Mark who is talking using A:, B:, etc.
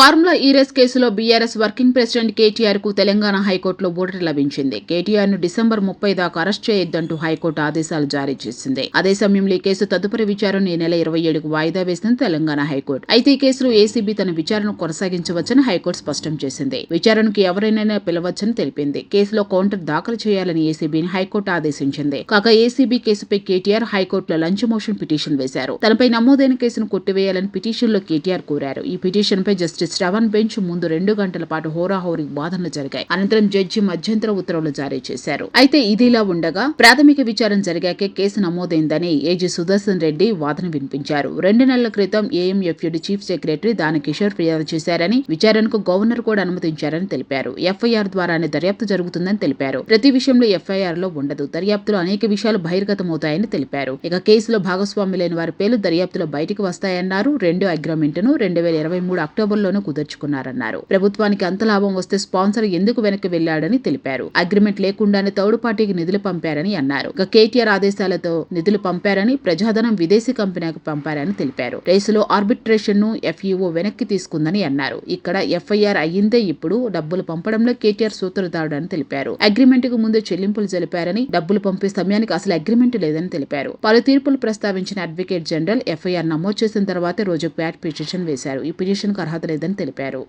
A: Formula E race కేసులో BRS working president కేటీఆర్కు తెలంగాణ హైకోర్టులో ఊరట లభించింది. కేటీఆర్ను డిసెంబర్ ముప్పై దాకా అరెస్ట్ చేయొద్దంటూ హైకోర్టు ఆదేశాలు జారీ చేసింది. అదే సమయంలో ఈ కేసు తదుపరి విచారణ ఈ నెల ఇరవై ఏడుకు వాయిదా వేసింది తెలంగాణ హైకోర్టు. అయితే ఈ కేసులో ఏసీబీ తన విచారణ కొనసాగించవచ్చని హైకోర్టు స్పష్టం చేసింది. విచారణకు ఎవరైనా పిలవచ్చని తెలిపింది. కేసులో కౌంటర్ దాఖలు చేయాలని ఏసీబీని హైకోర్టు ఆదేశించింది. కాగా ఏసీబీ కేసుపై కేటీఆర్ హైకోర్టులో లంచ్ మోషన్ పిటిషన్ వేశారు. తనపై నమోదైన కేసును కొట్టివేయాలని పిటిషన్లో కేటీఆర్ కోరారు. ఈ పిటిషన్ పై జస్టిస్ శ్రవణ్ బెంచ్ ముందు రెండు గంటల పాటు హోరాహోరీ వాదనలు జరిగాయి. అనంతరం జడ్జి మధ్యంతర ఉత్తర్వులు జారీ చేశారు. అయితే ఇదిలా ఉండగా ప్రాథమిక విచారణ జరిగాకే కేసు నమోదైందని ఏజీ సుదర్శన్ రెడ్డి వాదన వినిపించారు. రెండు నెలల క్రితం ఏఎంఎఫ్యుడి చీఫ్ సెక్రటరీ దాని కిషోర్ ఫిర్యాదు చేశారని విచారణకు గవర్నర్ కూడా అనుమతించారని తెలిపారు. ఎఫ్ఐఆర్ ద్వారానే దర్యాప్తు జరుగుతుందని తెలిపారు. ప్రతి విషయంలో ఎఫ్ఐఆర్లో ఉండదు. దర్యాప్తులో అనేక విషయాలు బహిర్గతమవుతాయని తెలిపారు. ఇక కేసులో లేని వారి పేర్లు దర్యాప్తులో బయటకు వస్తాయన్నారు. రెండో అగ్రిమెంట్ను రెండు వేల ఇరవై మూడు అక్టోబర్లోనే కుదుర్చుకున్నారన్నారు. ప్రభుత్వానికి అంత లాభం వస్తే స్పాన్సర్ ఎందుకు వెనక్కి వెళ్ళాడని తెలిపారు. అగ్రిమెంట్ లేకుండానే థర్డ్ పార్టీకి నిధులు పంపారని అన్నారు. ఇక కేటీఆర్ ఆదేశాలతో నిధులు పంపారని ప్రజాధనం విదేశీ కంపెనీకి పంపారని తెలిపారు. రేసులో ఆర్బిట్రేషన్ను ఎఫ్ఈఓ వెనక్కి తీసుకుందని అన్నారు. ఇక్కడ ఎఫ్ఐఆర్ అయ్యిందే ఇప్పుడు డబ్బులు పంపడంలో కేటీఆర్ సూత్రధారుడని తెలిపారు. అగ్రిమెంట్కు ముందు చెల్లింపులు జరిపారని డబ్బులు పంపే సమయానికి అసలు అగ్రిమెంట్ లేదని తెలిపారు. పలు తీర్పులు ప్రస్తావించిన అడ్వకేట్ జనరల్ ఎఫ్ఐఆర్ నమోదు చేసిన తర్వాత రోజు ప్యాట్ పిటిషన్ వేశారు. ఈ పిటిషన్కు అర్హత లేదని తెలియదని తెలిపారు.